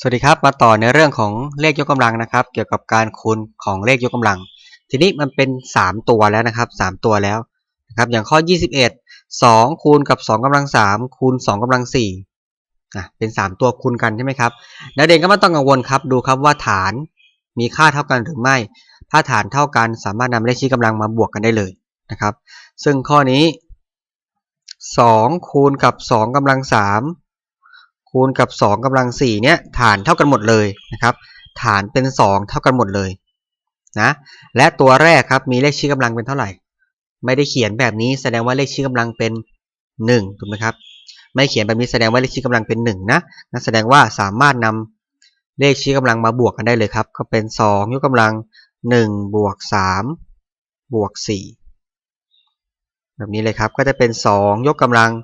สวัสดีครับ มาต่อในเรื่องของเลขยกกำลังนะครับ เกี่ยวกับการคูณของเลขยกกำลัง ทีนี้มันเป็น 3 ตัวแล้วนะครับ 3 ตัวแล้วนะครับอย่างข้อ 21 2 คูณกับ2กำลัง 3 คูณ2กำลัง4อะเป็น 3 ตัวคูณกันใช่ไหมครับนักเรียนก็ไม่ต้องกังวลครับ ดูครับว่าฐานมีค่าเท่ากันหรือไม่ ถ้าฐานเท่ากันสามารถนำเลขชี้กำลังมาบวกกันได้เลยนะครับ ซึ่งข้อนี้ 2 คูณกับ2กำลัง3 คูณกับ2กำลัง4เนี่ยฐานเท่ากันหมดเลยนะครับ ฐานเป็น 2 เท่ากันหมดเลยนะและตัวแรกครับมีเลขชี้กำลังเป็นเท่าไหร่ ไม่ได้เขียนแบบนี้แสดงว่าเลขชี้กำลังเป็น 1ถูกไหมครับไม่เขียนแบบนี้แสดงว่าเลขชี้กำลังเป็น1นะนั่นแสดงว่าสามารถนำเลขชี้กำลังมาบวกกันได้เลยครับก็เป็น 2 ยกกำลัง1บวก3บวก4แบบนี้เลยครับก็จะเป็น 2 ยกกำลัง8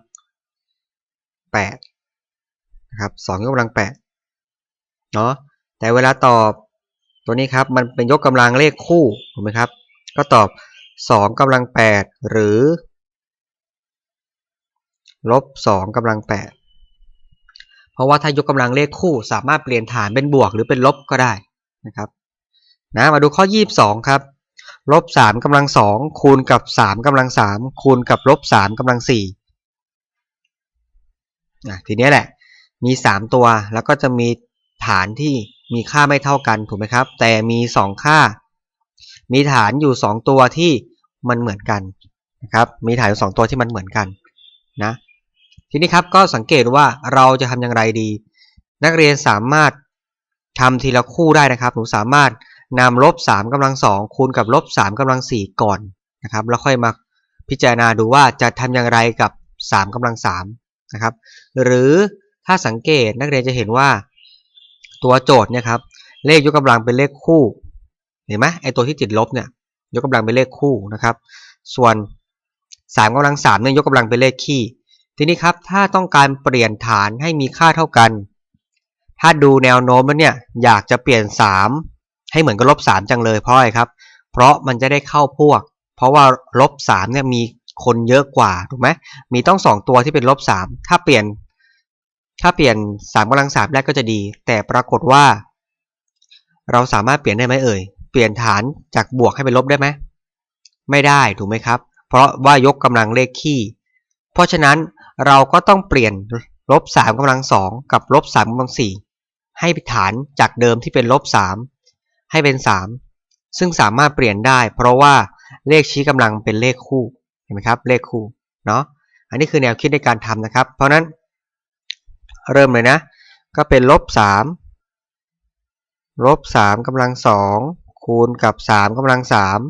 นะครับสองยกกำลังแปดเนาะแต่เวลาตอบตัวนี้ครับมันเป็นยกกำลังเลขคู่ถูกไหมครับ ก็ตอบสองกำลังแปดหรือลบสองกำลังแปดเพราะว่าถ้ายกกำลังเลขคู่ สามารถเปลี่ยนฐานเป็นบวกหรือเป็นลบก็ได้นะครับนะมาดูข้อ 22 ครับลบ3กำลัง2คูณกับ3กำลัง3คูณกับลบ3กำลัง4นะทีนี้แหละ มี3ตัว แล้วก็จะมีฐานที่มีค่าไม่เท่ากันถูกไหมครับ แต่มี2ค่า มีฐานอยู่2ตัวที่มันเหมือนกันนะครับ มีฐานอยู่2ตัวที่มันเหมือนกันนะทีนี้ครับก็สังเกตว่าเราจะทำอย่างไรดี นักเรียนสามารถทำทีละคู่ได้นะครับ หนูสามารถนำลบ3กำลัง2คูณกับลบ3กำลัง4ก่อนนะครับแล้วค่อยมาพิจารณาดูว่าจะทำอย่างไรกับ3กำลัง3นะครับ หรือ ถ้าสังเกตนักเรียนจะเห็นว่า ตัวโจทย์เนี่ยครับเลขยกกำลังเป็นเลขคู่เห็นไหมไอตัวที่ติดลบเนี่ยยกกำลังเป็นเลขคู่นะครับ ส่วน3กำลัง3เนี่ยยกกำลังเป็นเลขคี่ ทีนี้ครับถ้าต้องการเปลี่ยนฐานให้มีค่าเท่ากัน ถ้าดูแนวโน้มแล้วเนี่ยอยากจะเปลี่ยน 3 ให้เหมือนกับลบ3จังเลยเพราะอะไรครับ เพราะมันจะได้เข้าพวก เพราะว่าลบ3เนี่ยมีคนเยอะกว่าถูกไหมมีต้อง 2 ตัวที่เป็นลบ3ถ้าเปลี่ยน ถ้าเปลี่ยน3กำลังสามแรกก็จะดี แต่ปรากฏว่า เราสามารถเปลี่ยนได้ไหมเอ่ย เปลี่ยนฐานจากบวกให้เป็นลบได้ไหม ไม่ได้ถูกไหมครับ เพราะว่ายกกำลังเลขคี่เพราะฉะนั้นเราก็ต้องเปลี่ยนลบ3กำลังสองกับลบ3กำลังสี่ให้ฐานจากเดิมที่เป็นลบ3ให้เป็น 3 ซึ่งสามารถเปลี่ยนได้ เพราะว่าเลขชี้กำลังเป็นเลขคู่ เห็นไหมครับ เลขคู่ เนาะ อันนี้คือแนวคิดในการทำนะครับ เพราะนั้น เริ่มเลยนะ ก็เป็นลบสามลบสามกำลังสองคูณกับสามกำลังสาม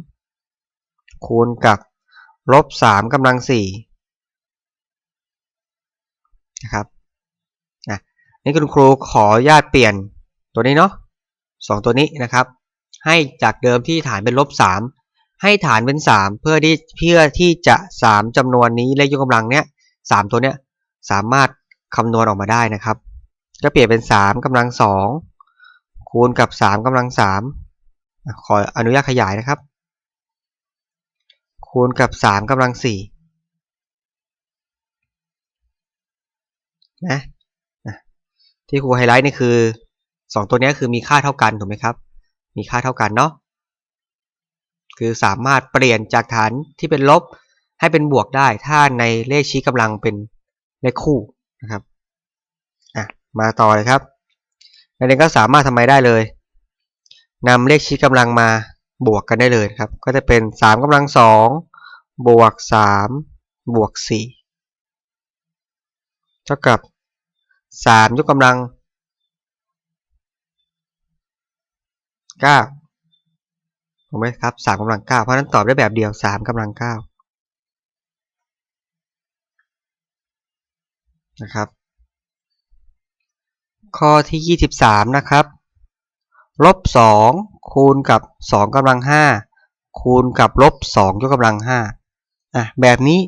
คูณกับลบสามกำลังสี่นะครับนะนี่คุณครูขอญาตเปลี่ยนตัวนี้เนาะสองตัวนี้นะครับ ให้จากเดิมที่ฐานเป็นลบสามให้ฐานเป็นสามเพื่อที่เพื่อที่จะสามจำนวนนี้เลขยกกำลังเนี้ยสามตัวเนี้ยสามารถ คำนวณออกมาได้นะครับ ก็เปลี่ยนเป็น 3กำลัง 2 คูณกับ 3กำลัง 3 ขออนุญาตขยายนะครับ คูณกับ 3กำลัง 4 นะที่ครูไฮไลท์นี่คือ 2 ตัวนี้คือมีค่าเท่ากันถูกไหมครับ มีค่าเท่ากันเนาะคือสามารถเปลี่ยนจากฐานที่เป็นลบให้เป็นบวกได้ ถ้าในเลขชี้กำลังเป็นเลขคู่ นะครับอะมาต่อเลยครับนักเรียนก็สามารถทำไมได้เลยนำเลขชี้กำลังมาบวกกันได้เลยครับ ก็จะเป็น3กำลัง2บวก3บวก4เท่ากับ3ยกกำลัง9ถูกไหมครับ3กำลัง9เพราะนั้นตอบได้แบบเดียว3กำลัง9 นะครับ ข้อที่ 23 นะครับลบ2คูณกับ 2กำลัง5คูณกับลบ2ยกกำลัง5อะแบบนี้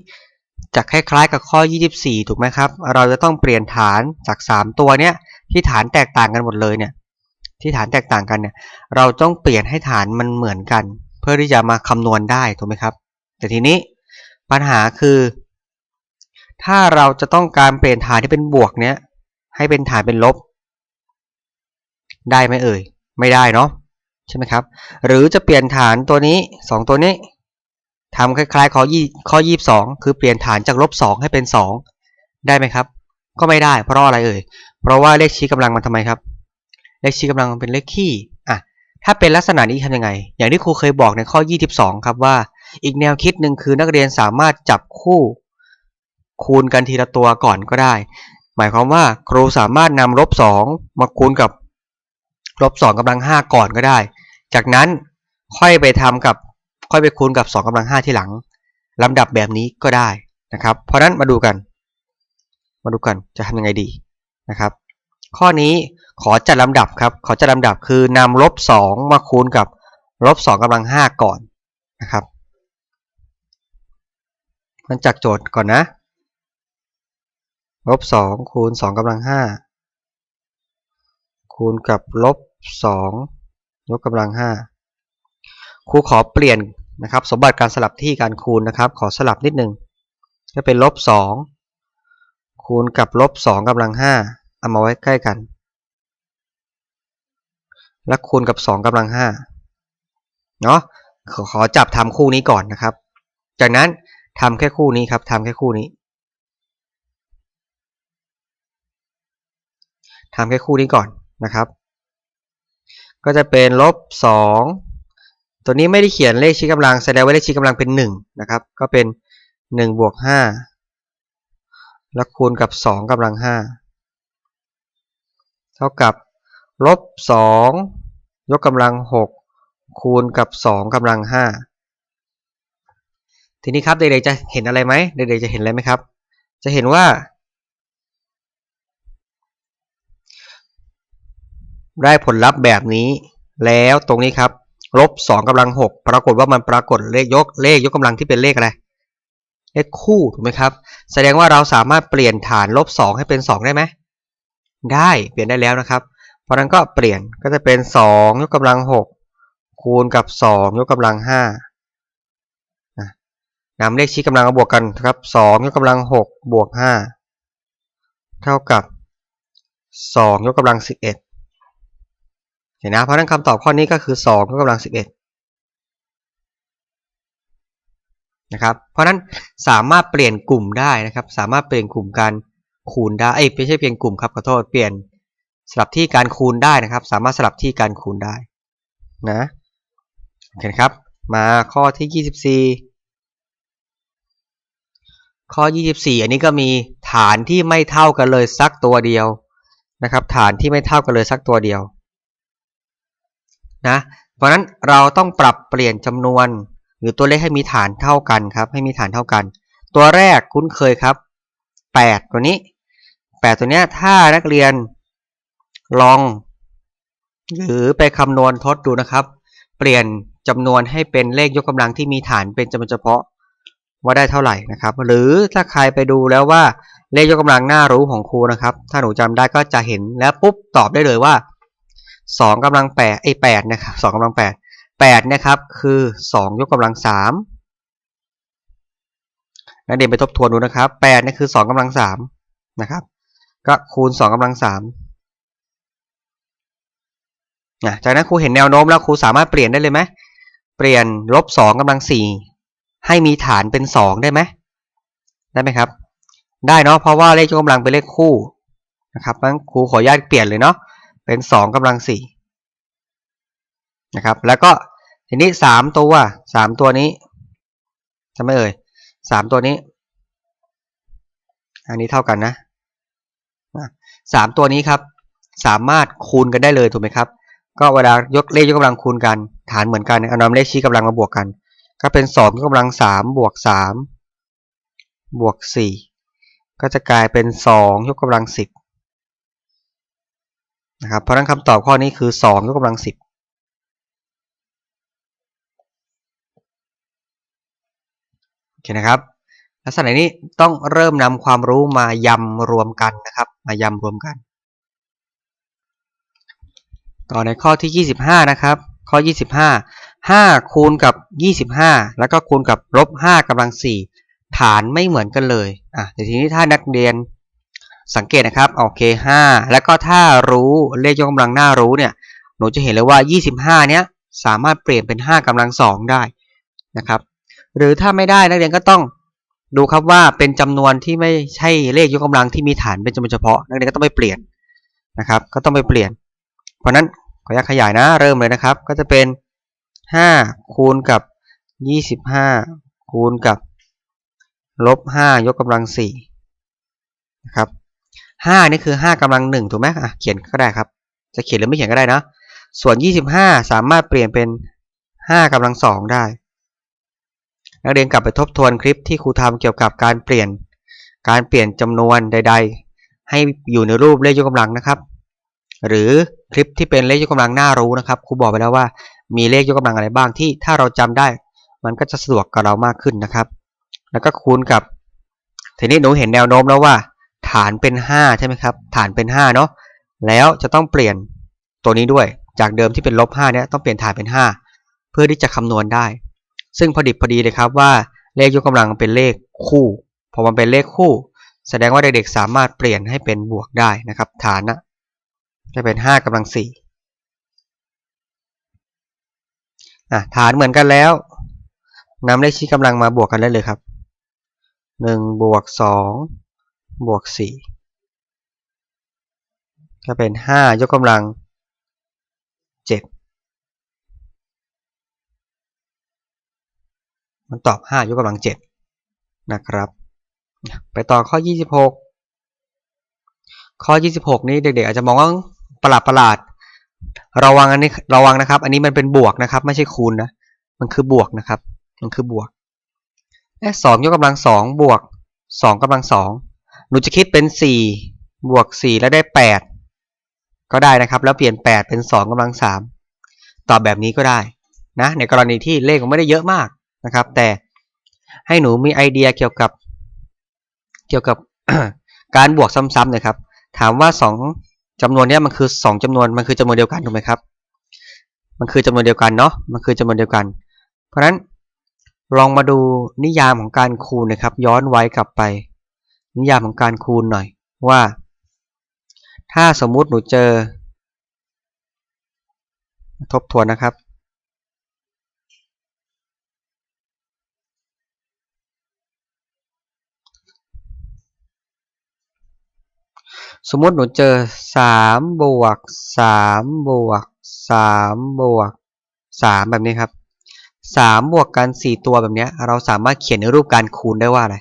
จะคล้ายๆกับข้อ 24 ถูกไหมครับ เราจะต้องเปลี่ยนฐานจาก 3 ตัวเนี้ยที่ฐานแตกต่างกันหมดเลยเนี่ยที่ฐานแตกต่างกันเนี่ยเราต้องเปลี่ยนให้ฐานมันเหมือนกัน เพื่อที่จะมาคำนวณได้ถูกไหมครับ แต่ทีนี้ปัญหาคือ ถ้าเราจะต้องการเปลี่ยนฐานที่เป็นบวกเนี้ย ให้เป็นฐานเป็นลบ ได้ไหมเอ่ย ไม่ได้เนาะใช่ไหมครับ หรือจะเปลี่ยนฐานตัวนี้ 2 ตัวนี้ทำคล้ายๆข้อยี่ข้อยี่สองคือเปลี่ยนฐานจากลบ2ให้เป็น 2 ได้ไหมครับ ก็ไม่ได้เพราะอะไรเอ่ย เพราะว่าเลขชี้กำลังมันทำไมครับ เลขชี้กำลังมันเป็นเลขคี่อะถ้าเป็นลักษณะนี้ทำยังไง อย่างที่ครูเคยบอกในข้อ 22 ครับว่า อีกแนวคิดหนึ่งคือนักเรียนสามารถจับคู่ คูณกันทีละตัวก่อนก็ได้ หมายความว่าครูสามารถนำลบ2มาคูณกับลบ2กำลัง5ก่อนก็ได้ จากนั้นค่อยไปทำกับค่อยไปคูณกับ2กำลัง5ที่หลังลำดับแบบนี้ก็ได้นะครับ เพราะนั้นมาดูกัน มาดูกันจะทำยังไงดีนะครับ ข้อนี้ขอจัดลำดับครับ ขอจัดลำดับคือนำลบ2มาคูณกับลบ2กำลัง5ก่อนนะครับมันจากโจทย์ก่อนนะ ลบสองคูณสองกำลังห้าคูณกับลบสองยกกำลังห้าครูขอเปลี่ยนนะครับ สมบัติการสลับที่การคูณนะครับ ขอสลับนิดนึงจะเป็นลบสองคูณกับลบสองกำลังห้าเอามาไว้ใกล้กัน และคูณกับสองกำลังห้าเนาะขอขอจับทำคู่นี้ก่อนนะครับ จากนั้นทำแค่คู่นี้ครับทำแค่คู่นี้ ทำแค่คู่นี้ก่อนนะครับ ก็จะเป็นลบ2ตัวนี้ไม่ได้เขียนเลขชี้กำลังแสดงว่าเลขชี้กำลังเป็น1นะครับ ก็เป็น1บวก5แล้วคูณกับ2กำลัง5เท่ากับลบ2ยกกำลัง 6 คูณกับ2กำลัง5ทีนี้ครับเด็กๆจะเห็นอะไรไหมเด็กๆจะเห็นอะไรไหมครับ จะเห็นว่า ได้ผลลัพธ์แบบนี้ แล้วตรงนี้ครับลบสองกำลังหกปรากฏว่ามันปรากฏเลขยกเลขยกกำลังที่เป็นเลขอะไรเลขคู่ถูกไหมครับ แสดงว่าเราสามารถเปลี่ยนฐานลบสองให้เป็นสองได้ไหมได้เปลี่ยนได้แล้วนะครับ เพราะนั้นก็เปลี่ยนก็จะเป็นสองยกกำลังหกคูณกับสองยกกำลังห้านำเลขชี้กำลังมาบวกกันครับสองยกกำลังหกบวกห้าเท่ากับสองยกกำลังสิบเอ็ด เห็นนะเพราะนั้นคำตอบข้อนี้ก็คือ2ก็กำลัง 11นะครับเพราะนั้นสามารถเปลี่ยนกลุ่มได้นะครับ สามารถเปลี่ยนกลุ่มการคูณได้เอ้ยไม่ใช่เปลี่ยนกลุ่มครับขอโทษเปลี่ยนสลับที่การคูณได้นะครับ สามารถสลับที่การคูณได้นะโอเคครับ มาข้อที่ 24 ข้อ 24 อันนี้ก็มีฐานที่ไม่เท่ากันเลยสักตัวเดียวนะครับ ฐานที่ไม่เท่ากันเลยสักตัวเดียว นะเพราะนั้นเราต้องปรับเปลี่ยนจำนวน หรือตัวเลขให้มีฐานเท่ากันครับ ให้มีฐานเท่ากัน ตัวแรกคุ้นเคยครับ 8 ตัวนี้ 8 ตัวนี้ถ้านักเรียนลอง หรือไปคำนวณทดดูนะครับ เปลี่ยนจำนวนให้เป็นเลขยกกำลังที่มีฐานเป็นจำนวนเฉพาะว่าได้เท่าไหร่นะครับ หรือถ้าใครไปดูแล้วว่าเลขยกกำลังน่ารู้ของครูนะครับ ถ้าหนูจำได้ก็จะเห็นแล้วปุ๊บตอบได้เลยว่า สองกำลังแปดไอแปดนะครับสองกำลังแปดแปดนะครับคือสองยกกำลังสามนักเรียนไปทบทวนดูนะครับแปดนี่คือสองกำลังสามนะครับ ก็คูณสองกำลังสามจากนั้นครูเห็นแนวโน้มแล้วครูสามารถเปลี่ยนได้เลยไหมเปลี่ยนลบสองกำลังสี่ให้มีฐานเป็นสองได้ไหมได้ไหมครับ ได้เนาะเพราะว่าเลขยกกำลังเป็นเลขคู่นะครับงั้นครูขออนุญาตเปลี่ยนเลยเนาะ เป็นสองกำลังสี่นะครับ แล้วก็ทีนี้สามตัวสามตัวนี้ทำไมเอ่ยสามตัวนี้ อันนี้เท่ากันนะสามตัวนี้ครับ สามารถคูณกันได้เลยถูกไหมครับ ก็เวลายกเลขยกกำลังคูณกัน ฐานเหมือนกันเอานำเลขชี้กำลังมาบวกกัน ก็เป็นสองยกกำลังสามบวกสามบวกสี่ก็จะกลายเป็นสองยกกำลังสิบ นะครับเพราะนั้นคำตอบข้อนี้คือ2ยกกำลัง 10โอเคนะครับลักษณะนี้ต้องเริ่มนำความรู้มายำรวมกันนะครับ มายำรวมกัน ต่อในข้อที่ 25 นะครับ ข้อ 25 5 คูณกับ 25 แล้วก็คูณกับลบ5กำลัง4ฐานไม่เหมือนกันเลยอะแต่ทีนี้ถ้านักเรียน สังเกตนะครับโอเคห้าแล้วก็ถ้ารู้เลขยกกำลังหน้ารู้เนี่ยหนูจะเห็นเลยว่า 25 เนี้ยสามารถเปลี่ยนเป็น 5กำลังสองได้นะครับ หรือถ้าไม่ได้นักเรียนก็ต้องดูครับว่าเป็นจำนวนที่ไม่ใช่เลขยกกำลังที่มีฐานเป็นจำนวนเฉพาะ นักเรียนก็ต้องไปเปลี่ยนนะครับ ก็ต้องไปเปลี่ยน เพราะนั้นขออนุญาตขยายนะเริ่มเลยนะครับ ก็จะเป็น 5 คูณกับ 25 คูณกับลบ5ยกกำลัง4นะครับ 5นี่คือ5กำลัง1ถูกไหมอะเขียนก็ได้ครับ จะเขียนหรือไม่เขียนก็ได้นะ ส่วน25สามารถเปลี่ยนเป็น5กำลัง2ได้ นักเรียนกลับไปทบทวนคลิปที่ครูทำเกี่ยวกับการเปลี่ยน การเปลี่ยนจำนวนใด ๆ ให้อยู่ในรูปเลขยกกำลังนะครับ หรือคลิปที่เป็นเลขยกกำลังน่ารู้นะครับครูบอกไปแล้วว่ามีเลขยกกำลังอะไรบ้างที่ถ้าเราจำได้ มันก็จะสะดวกกับเรามากขึ้นนะครับ แล้วก็คูณกับทีนี้หนูเห็นแนวโน้มแล้วว่า ฐานเป็น5ใช่ไหมครับ ฐานเป็น5เนาะ แล้วจะต้องเปลี่ยนตัวนี้ด้วย จากเดิมที่เป็นลบ5เนี่ยต้องเปลี่ยนฐานเป็น 5 เพื่อที่จะคำนวณได้ ซึ่งพอดิบพอดีเลยครับว่าเลขยกกำลังเป็นเลขคู่พอมันเป็นเลขคู่ แสดงว่าเด็กๆสามารถเปลี่ยนให้เป็นบวกได้นะครับ ฐานนะจะเป็น 5กำลัง4อะฐานเหมือนกันแล้วนำเลขชี้กำลังมาบวกกันได้เลยครับ 1 บวก 2 บวก4ก็เป็น5ยกกำลัง7มันตอบ5ยกกำลัง7นะครับ ไปต่อข้อ26ข้อ 26 นี้เด็กๆ อาจจะมองว่าประหลาดประหลาดระวังอันนี้ระวังนะครับ อันนี้มันเป็นบวกนะครับ ไม่ใช่คูณนะ มันคือบวกนะครับ มันคือบวกสองยกกำลังสองบวกสองกำลังสอง หนูจะคิดเป็นสี่บวกสี่แล้วได้แปดก็ได้นะครับ แล้วเปลี่ยนแปดเป็นสองกำลังสามตอบแบบนี้ก็ได้นะในกรณีที่เลขมันไม่ได้เยอะมากนะครับ แต่ให้หนูมีไอเดียเกี่ยวกับ เกี่ยวกับการบวกซ้ำๆนะครับ ถามว่าสองจำนวนนี้มันคือสองจำนวนมันคือจำนวนเดียวกันถูกไหมครับ มันคือจำนวนเดียวกันเนาะมันคือจำนวนเดียวกัน เพราะฉะนั้นลองมาดูนิยามของการคูณนะครับ ย้อนไว้กลับไป นิยามของการคูณหน่อยว่า ถ้าสมมุติหนูเจอ ทบทวนนะครับ สมมติหนูเจอสามบวกสามบวกสามบวกสามแบบนี้ครับสามบวกกันสี่ตัวแบบนี้เราสามารถเขียนในรูปการคูณได้ว่าอะไร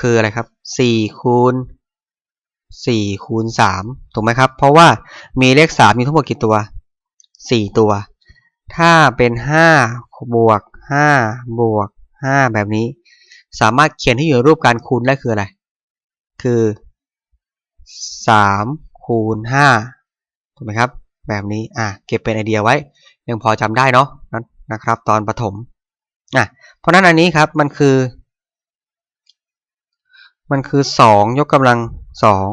คืออะไรครับสี่คูณสี่คูณสามถูกไหมครับ เพราะว่ามีเลขสามมีทั้งหมดกี่ตัวสี่ตัว ถ้าเป็นห้าบวกห้าบวกห้าแบบนี้ สามารถเขียนให้อยู่รูปการคูณได้คืออะไร คือสามคูณห้าถูกไหมครับ แบบนี้ อะ เก็บเป็นไอเดียไว้ ยังพอจำได้เนาะนะครับ ตอนประถมนะเพราะนั้นอันนี้ครับ มันคือ มันคือสองยกกำลังสอง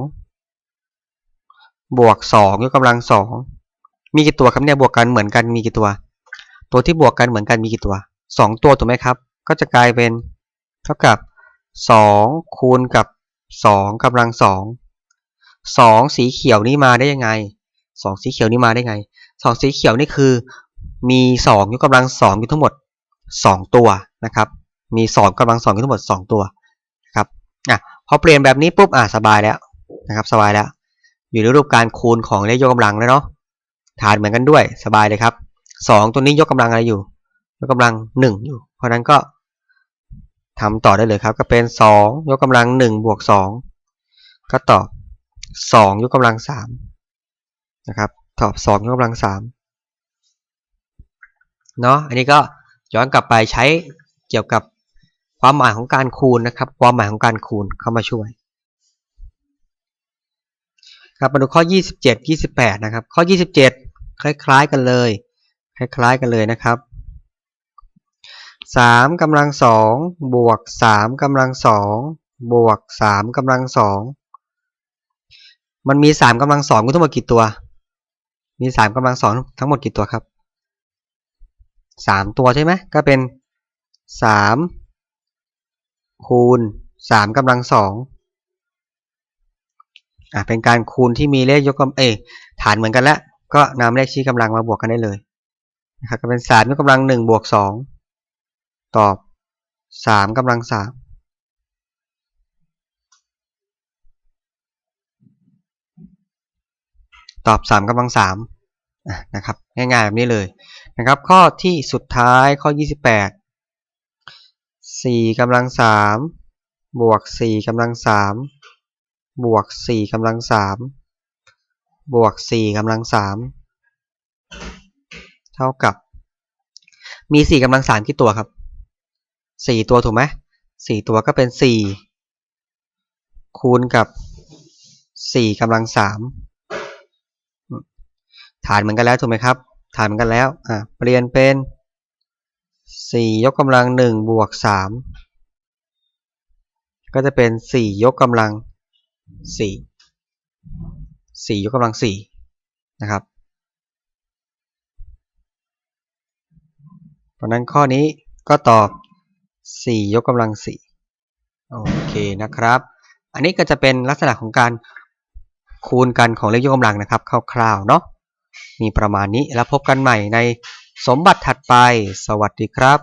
บวกสองยกกำลังสองมีกี่ตัวครับเนี่ยบวกกันเหมือนกันมีกี่ตัว ตัวที่บวกกันเหมือนกันมีกี่ตัวสองตัวถูกไหมครับ ก็จะกลายเป็นเท่ากับสองคูณกับสองกำลังสองสองสีเขียวนี่มาได้ยังไงสองสีเขียวนี่มาได้ไงสองสีเขียวนี่คือมีสองยกกำลังสอยู่ทั้งหมดสองตัวนะครับ มีสองกำลังสอยู่ทั้งหมดสองตัว อะพอเปลี่ยนแบบนี้ปุ๊บอะสบายแล้วนะครับสบายแล้ว อยู่ในรูปการคูณของเลขยกกำลังแล้วเนาะฐานเหมือนกันด้วยสบายเลยครับสองตัวนี้ยกกำลังอะไรอยู่ยกกำลังหนึ่งอยู่ เพราะนั้นก็ทำต่อได้เลยครับ ก็เป็นสองยกกำลังหนึ่งบวกสองก็ตอบสองยกกำลังสามนะครับตอบ2ยกกำลัง3เนาะอันนี้ก็ย้อนกลับไปใช้เกี่ยวกับ ความหมายของการคูณนะครับ ความหมายของการคูณเข้ามาช่วย ครับมาดูข้อ 27 28 นะครับ ข้อ 27 คล้ายๆกันเลย คล้ายๆกันเลยนะครับ3กำลัง2บวก3กำลัง2บวก3กำลัง2มันมี3กำลัง2ทั้งหมดกี่ตัว มีสามกำลังสองทั้งหมดกี่ตัวครับสามตัวใช่ไหมก็เป็นสาม คูณสามกำลังสองอะเป็นการคูณที่มีเลขยกกำเอฐานเหมือนกันแล้ว ก็นำเลขชี้กำลังมาบวกกันได้เลยนะครับก็เป็นสามยกกำลังหนึ่งบวกสองตอบสามกำลังสามตอบสามกำลังสามนะครับง่ายๆแบบนี้เลยนะครับข้อที่สุดท้ายข้อยี่ สี่กำลังสามบวกสี่กำลังสามบวกสี่กำลังสามบวกสี่กำลังสามเท่ากับ มีสี่กำลังสามกี่ตัวครับสี่ตัวถูกไหมสี่ตัวก็เป็นสี่คูณกับสี่กำลังสามฐานเหมือนกันแล้วถูกไหมครับ ฐานเหมือนกันแล้วอ่าเปลี่ยนเป็น สี่ยกกำลังหนึ่งบวกสามก็จะเป็นสี่ยกกำลังสี่สี่ยกกำลังสี่นะครับเพราะนั้นข้อนี้ก็ตอบ4ยกกำลัง4โอเคนะครับ อันนี้ก็จะเป็นลักษณะของการคูณกันของเลขยกกำลังนะครับคร่าวๆเนาะมีประมาณนี้แล้วพบกันใหม่ใน สมบัติถัดไป สวัสดีครับ